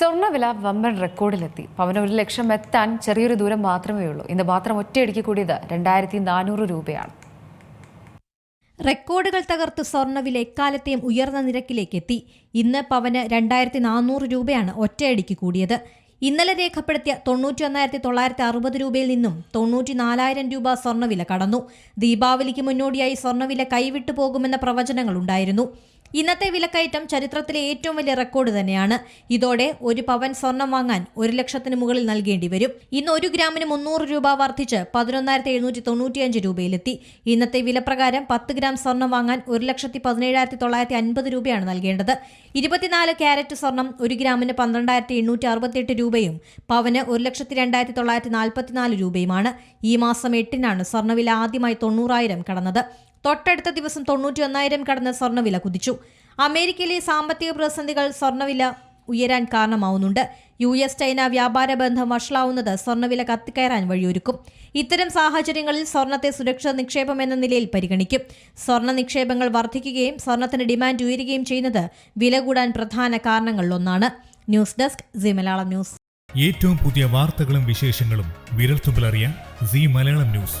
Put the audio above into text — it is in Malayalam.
സ്വർണവില വമ്പൻ റെക്കോർഡിലെത്തി. പവന് ഒരു ലക്ഷം എത്താൻ ചെറിയൊരു ദൂരം മാത്രമേ ഉള്ളൂ. ഇന്ന് മാത്രം ഒറ്റയടിക്ക് കൂടിയത് രണ്ടായിരത്തി നാനൂറ് രൂപയാണ്. റെക്കോർഡുകൾ തകർത്ത് സ്വർണവില എക്കാലത്തെയും ഉയർന്ന നിരക്കിലേക്ക് എത്തി ഇന്ന് പവന് രണ്ടായിരത്തി നാനൂറ് രൂപയാണ് ഒറ്റയടിക്ക് കൂടിയത്. ഇന്നലെ രേഖപ്പെടുത്തിയ തൊണ്ണൂറ്റി ഒന്നായിരത്തി തൊള്ളായിരത്തി അറുപത് രൂപയിൽ നിന്നും തൊണ്ണൂറ്റി നാലായിരം രൂപ സ്വർണവില കടന്നു. ദീപാവലിക്ക് മുന്നോടിയായി സ്വർണവില കൈവിട്ടു പോകുമെന്ന പ്രവചനങ്ങളുണ്ടായിരുന്നു ഇന്നത്തെ വിലക്കയറ്റം ചരിത്രത്തിലെ ഏറ്റവും വലിയ റെക്കോർഡ് തന്നെയാണ്. ഇതോടെ ഒരു പവൻ സ്വർണം വാങ്ങാൻ ഒരു ലക്ഷത്തിന് മുകളിൽ നൽകേണ്ടി വരും. ഇന്ന് ഒരു ഗ്രാമിന് മുന്നൂറ് രൂപ വർദ്ധിച്ച് പതിനൊന്നായിരത്തി എഴുന്നൂറ്റി തൊണ്ണൂറ്റിയഞ്ച് രൂപയിലെത്തി. ഇന്നത്തെ വിലപ്രകാരം പത്ത് ഗ്രാം സ്വർണം വാങ്ങാൻ ഒരു ലക്ഷത്തി പതിനേഴായിരത്തി തൊള്ളായിരത്തി അൻപത് രൂപയാണ് നൽകേണ്ടത്. ഇരുപത്തിനാല് ക്യാരറ്റ് സ്വർണം ഒരു ഗ്രാമിന് പന്ത്രണ്ടായിരത്തി എണ്ണൂറ്റി അറുപത്തിയെട്ട് രൂപയും പവന് ഒരു ലക്ഷത്തി രണ്ടായിരത്തി തൊള്ളായിരത്തി നാൽപ്പത്തിനാല് രൂപയുമാണ്. ഈ മാസം എട്ടിനാണ് സ്വർണവില ആദ്യമായി തൊണ്ണൂറായിരം കടന്നത്. തൊട്ടടുത്ത ദിവസം തൊണ്ണൂറ്റി ഒന്നായിരം കടന്ന് സ്വർണവില കുതിച്ചു. അമേരിക്കയിലെ സാമ്പത്തിക പ്രതിസന്ധികൾ സ്വർണവില ഉയരാൻ കാരണമാവുന്നുണ്ട്. യു എസ് ചൈന വ്യാപാര ബന്ധം വഷളാവുന്നത് സ്വർണവില കത്തിക്കയറാൻ വഴിയൊരുക്കും. ഇത്തരം സാഹചര്യങ്ങളിൽ സ്വർണത്തെ സുരക്ഷിത നിക്ഷേപം എന്ന നിലയിൽ പരിഗണിക്കും. സ്വർണ നിക്ഷേപങ്ങൾ വർദ്ധിക്കുകയും സ്വർണത്തിന് ഡിമാൻഡ് ഉയരുകയും ചെയ്യുന്നത് വില കൂടാൻ പ്രധാന കാരണങ്ങളിലൊന്നാണ്. News desk C Malayalam news. ഏറ്റവും പുതിയ വാർത്തകളും വിശേഷങ്ങളും വിരൽത്തുമ്പിലറിയാൻ സി മലയാളം ന്യൂസ്.